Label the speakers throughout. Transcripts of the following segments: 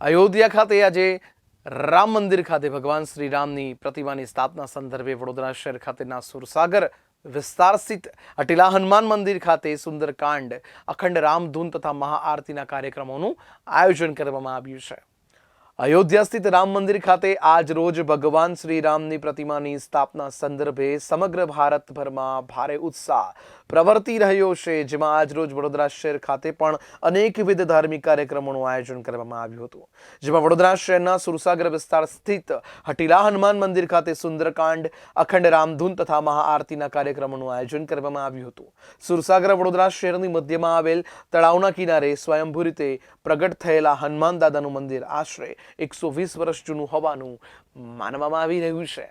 Speaker 1: અયોધ્યા ખાતે આજે રામ મંદિર ખાતે ભગવાન શ્રી રામની પ્રતિમાની સ્થાપના સંદર્ભે વડોદરા શહેર ખાતેના સુરસાગર વિસ્તાર સ્થિત અટીલા હનુમાન મંદિર ખાતે સુંદરકાંડ અખંડ રામધૂન તથા મહાઆરતીના કાર્યક્રમોનું આયોજન કરવામાં આવ્યું છે. અયોધ્યા સ્થિત રામ મંદિર ખાતે આજ રોજ ભગવાન શ્રી રામની પ્રતિમાની સ્થાપના સંદર્ભે સમગ્ર ભારતભરમાં ભારે ઉત્સાહ પ્રવર્તી રહ્યો છે, જેમાં આજ રોજ વડોદરા શહેર ખાતે પણ અનેકવિધ ધાર્મિક કાર્યક્રમોનું આયોજન કરવામાં આવ્યું હતું. જેમાં વડોદરા શહેરના સુરસાગર વિસ્તાર સ્થિત હટીલા હનુમાન મંદિર ખાતે સુંદરકાંડ, અખંડ રામધૂન તથા મહાઆરતીના કાર્યક્રમોનું આયોજન કરવામાં આવ્યું હતું. સુરસાગર વડોદરા શહેરની મધ્યમાં આવેલ તળાવના કિનારે સ્વયંભૂ રીતે પ્રગટ થયેલા હનુમાન દાદાનું મંદિર આશરે એકસો વીસ વર્ષ જૂનું હોવાનું માનવામાં આવી રહ્યું છે.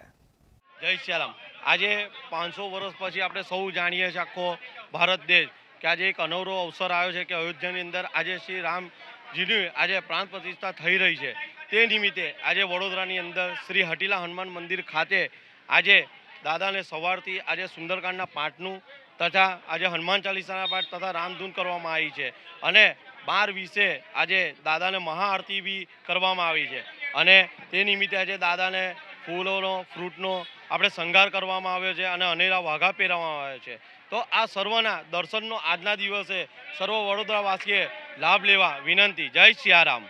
Speaker 2: જય શ્યારામ આજે પાંચસો વર્ષ પછી આપણે સૌ જાણીએ છીએ આખો ભારત દેશ કે આજે એક અનવરો અવસર આવ્યો છે કે અયોધ્યાની અંદર આજે શ્રી રામજીની આજે પ્રાણ પ્રતિષ્ઠા થઈ રહી છે. તે નિમિત્તે આજે વડોદરાની અંદર શ્રી હટીલા હનુમાન મંદિર ખાતે આજે દાદાને સવારથી આજે સુંદરકાંડના પાઠનું તથા આજે હનુમાન ચાલીસાના પાઠ તથા રામધૂન કરવામાં આવી છે. અને બાર વિશે આજે દાદાને મહાઆરતી બી કરવામાં આવી છે. અને તે નિમિત્તે આજે દાદાને ફૂલોનો, ફ્રૂટનો આપણે શણગાર કરવામાં આવ્યો છે અને અનેરા વાઘા પહેરવામાં આવે છે. તો આ સર્વના દર્શનનો આજના દિવસે સર્વ વડોદરાવાસીએ લાભ લેવા વિનંતી. જય સિયારામ.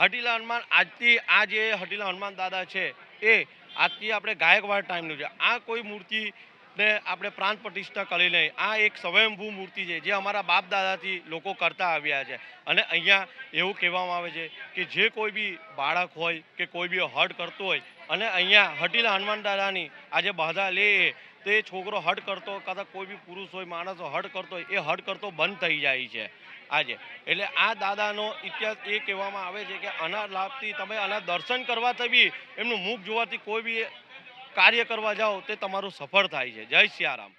Speaker 2: હટીલા હનુમાન આજથી આ જે હટીલા હનુમાન દાદા છે, એ આજથી આપણે ગાયકવાડ ટાઈમનું છે. આ કોઈ મૂર્તિ ને આપણે પ્રાણ પ્રતિષ્ઠા કરી લઈ. આ એક સ્વયંભૂ મૂર્તિ છે, જે અમારા બાપ દાદાથી લોકો કરતા આવ્યા છે. અને અહીંયા એવું કહેવામાં આવે છે કે જે કોઈ બી બાળક હોય કે કોઈ બી હટ કરતો હોય, અને અહીંયા હટીલા હનુમાન દાદાની આજે બાધા લે, તો છોકરો હટ કરતો કદાચ કોઈ બી પુરુષ હોય, માણસ હટ કરતો હોય, એ હટ કરતો બંધ થઈ જાય છે આજે. એટલે આ દાદાનો ઇતિહાસ એ કહેવામાં આવે છે કે આના લાભથી તમે આના દર્શન કરવાથી બી એમનું મુખ જોવાથી કોઈ બી કાર્ય કરવા જાઓ તે તમારું સફળ થાય છે. જય સિયારામ